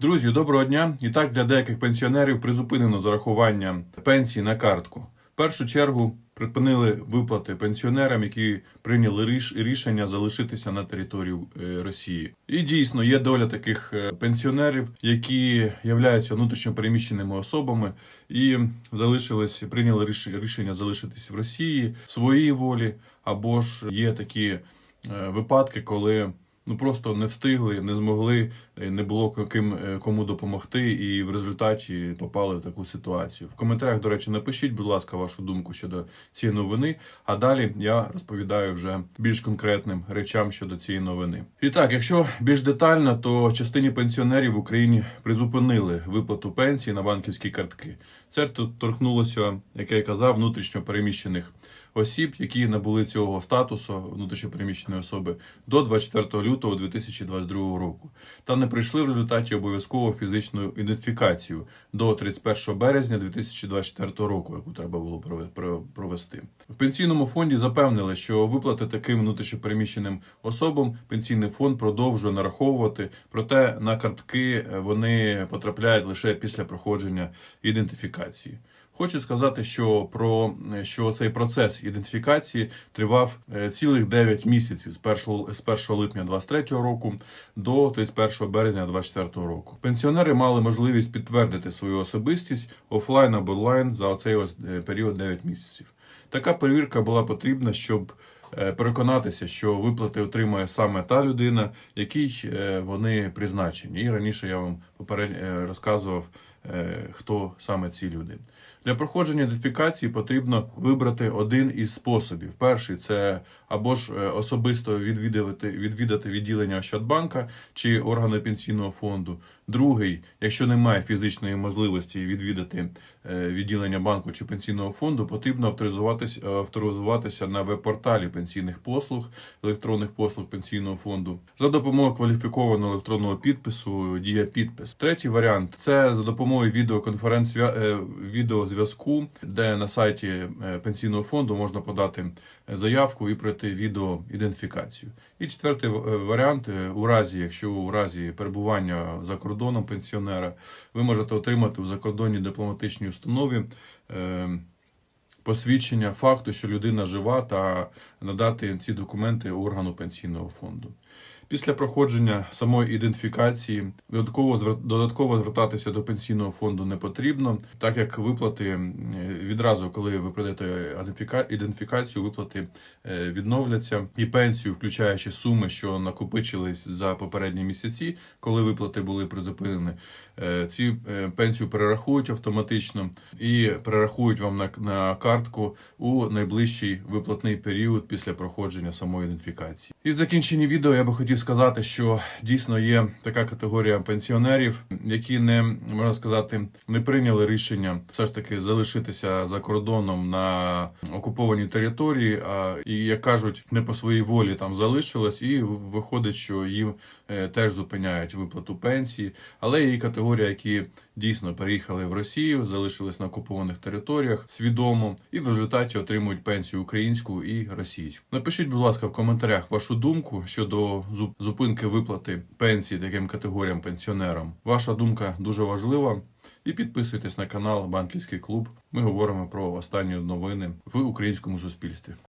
Друзі, доброго дня! І так для деяких пенсіонерів призупинено зарахування пенсії на картку. В першу чергу припинили виплати пенсіонерам, які прийняли ріш- рішення залишитися на території е, Росії. І дійсно є доля таких е, пенсіонерів, які являються внутрішньо переміщеними особами і залишились, прийняли ріш- рішення залишитись в Росії своїй волі, або ж є такі е, випадки, коли ну просто не встигли, не змогли, е, не було ким е, кому допомогти, і в результаті попали в таку ситуацію. В коментарях, до речі, напишіть, будь ласка, вашу думку щодо цієї новини. А далі я розповідаю вже більш конкретним речам щодо цієї новини. І так, якщо більш детально, то частині пенсіонерів в Україні призупинили виплату пенсії на банківські картки. Це тут торкнулося, як я казав, внутрішньо переміщених осіб, які набули цього статусу внутрішньопереміщеної особи до 24 лютого 2022 року, та не пройшли в результаті обов'язково фізичну ідентифікацію до 31 березня 2024 року, яку треба було прове- провести. В пенсійному фонді запевнили, що виплати таким внутрішньопереміщеним особам пенсійний фонд продовжує нараховувати, проте на картки е, вони потрапляють лише після проходження ідентифікації. Хочу сказати, що про що цей процес ідентифікації тривав е, цілих 9 місяців з 1, з 1 липня 2023 року до 31 березня 2024 року. Пенсіонери мали можливість підтвердити свою особистість офлайн або онлайн за ось е, період 9 місяців. Така перевірка була потрібна, щоб е, переконатися, що виплати отримує саме та людина, якій вони призначені. І раніше я вам попередньо розказував, хто саме ці люди. Для проходження ідентифікації потрібно вибрати один із способів. Перший це або ж е, особисто відвідувати, відвідати відділення Ощадбанка чи органи пенсійного фонду. Другий, якщо немає фізичної можливості відвідати е, відділення банку чи пенсійного фонду, потрібно авторизуватися, авторизуватися на веб-порталі пенсійних послуг, електронних послуг пенсійного фонду за допомогою кваліфікованого електронного підпису Дія підпис. Третій варіант це за допомогою відеоконференц е, відеозв'язку, де на сайті е, пенсійного фонду можна подати заявку і пройти відеоідентифікацію. І четвертий е, варіант е, у разі, якщо у разі перебування за кордоном пенсіонера, ви можете отримати у закордонній дипломатичній установі. Посвідчення факту, що людина жива, та надати ці документи органу пенсійного фонду. Після проходження самої ідентифікації додатково додатково звертатися до пенсійного фонду не потрібно, так як виплати е, відразу, коли ви пройдете ідентифіка- ідентифікацію, виплати е, відновляться і пенсію, включаючи суми, що накопичились за попередні місяці, коли виплати були призупинені. е, Ці пенсію перерахують автоматично і перерахують вам на, на картку у найближчий виплатний період після проходження самої ідентифікації. І в закінченні відео я би хотів сказати, що дійсно є така категорія пенсіонерів, які не можна сказати не прийняли рішення все ж таки залишитися за кордоном на окупованій території. А і як кажуть, не по своїй волі там залишились, і виходить, що їм е, теж зупиняють виплату пенсії. Але є категорія, які дійсно переїхали в Росію, залишились на окупованих територіях свідомо і в результаті отримують пенсію українську і російську. Напишіть, будь ласка, в коментарях вашу думку щодо зу- зупинки виплати пенсії таким категоріям пенсіонерам. Ваша думка дуже важлива. І підписуйтесь на канал Банківський клуб. Ми говоримо про останні новини в українському суспільстві.